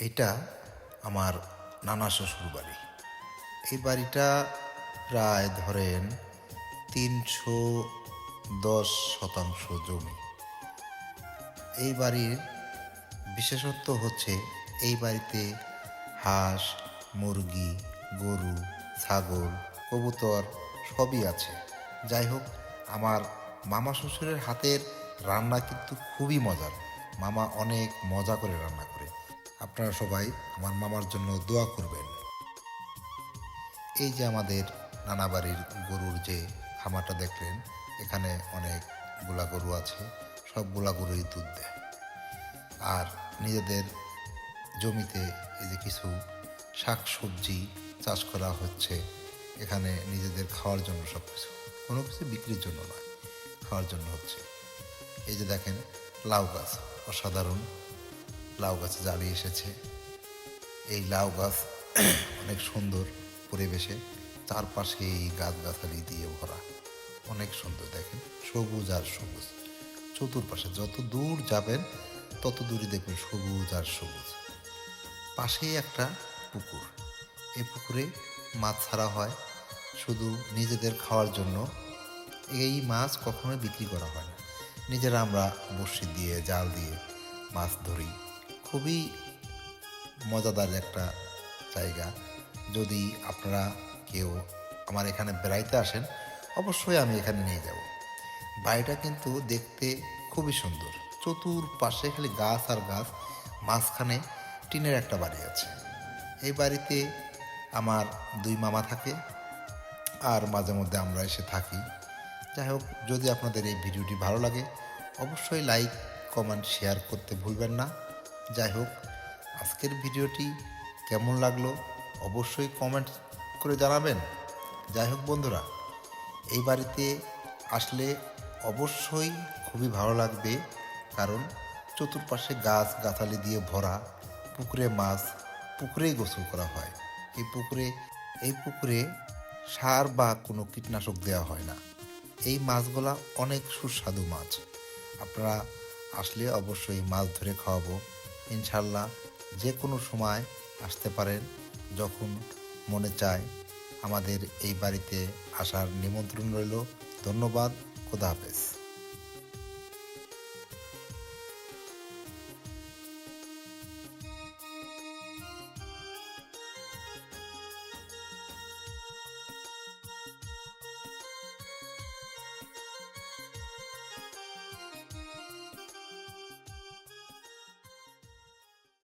এটা আমার নানা শ্বশুর বাড়ি। এই বাড়িটা প্রায় ধরেন তিনশো দশ শতাংশ জমি। এই বাড়ির বিশেষত্ব হচ্ছে এই বাড়িতে হাঁস, মুরগি, গরু, ছাগল, কবুতর সবই আছে। যাই হোক, আমার মামা শ্বশুরের হাতের রান্না কিন্তু খুবই মজার। মামা অনেক মজা করে রান্না করে। আপনারা সবাই আমার মামার জন্য দোয়া করবেন। এই যে আমাদের নানা বাড়ির গরুর যে খামারটা দেখলেন, এখানে অনেক গোলা গরু আছে, সব গোলা গরুই দুধ দেয়। আর নিজেদের জমিতে এই যে কিছু শাক সবজি চাষ করা হচ্ছে, এখানে নিজেদের খাওয়ার জন্য সব কিছু কোনো কিছু বিক্রির জন্য নয়, খাওয়ার জন্য হচ্ছে। এই যে দেখেন, লাউ গাছ, অসাধারণ। লাউ গাছে জ্বালিয়ে এসেছে। এই লাউ গাছ অনেক সুন্দর পরিবেশে, চারপাশে এই গাছগাছালি দিয়ে ভরা। অনেক সুন্দর, দেখেন, সবুজ আর সবুজ। চতুর্পাশে যত দূর যাবেন, তত দূরই দেখবেন সবুজ আর সবুজ। পাশেই একটা পুকুর। এই পুকুরে মাছ ছাড়া হয়, শুধু নিজেদের খাওয়ার জন্য। এই মাছ কখনোই বিক্রি করা হয় না। নিজেরা আমরা বড়শি দিয়ে, জাল দিয়ে মাছ ধরি। খুবই মজাদার একটা জায়গা। যদি আপনারা কেউ আমার এখানে বেড়াইতে আসেন, অবশ্যই আমি এখানে নিয়ে যাব। বাড়িটা কিন্তু দেখতে খুবই সুন্দর। চতুর্পাশে খালি গাছ আর গাছ, মাঝখানে টিনের একটা বাড়ি আছে। এই বাড়িতে আমার দুই মামা থাকে আর মাঝে মধ্যে আমরা এসে থাকি। যাই হোক, যদি আপনাদের এই ভিডিওটি ভালো লাগে, অবশ্যই লাইক, কমেন্ট, শেয়ার করতে ভুলবেন না। যাই হোক, আজকের ভিডিওটি কেমন লাগল অবশ্যই কমেন্ট করে জানাবেন। যাই হোক বন্ধুরা, এই বাড়িতে আসলে অবশ্যই খুবই ভালো লাগবে, কারণ চতুর্পাশে গাছ গাছালি দিয়ে ভরা পুকুরে মাছ, পুকুরেই গোসল করা হয়। এই পুকুরে এই পুকুরে সার বা কোনো কীটনাশক দেওয়া হয় না। এই মাছগুলা অনেক সুস্বাদু মাছ। আপনারা আসলে অবশ্যই মাছ ধরে খাওয়াবো। ইনশাল্লাহ যে কোনো সময় আসতে পারেন যখন মনে চায়। আমাদের এই বাড়িতে আসার নিমন্ত্রণ রইল। ধন্যবাদ। খোদা হাফেজ।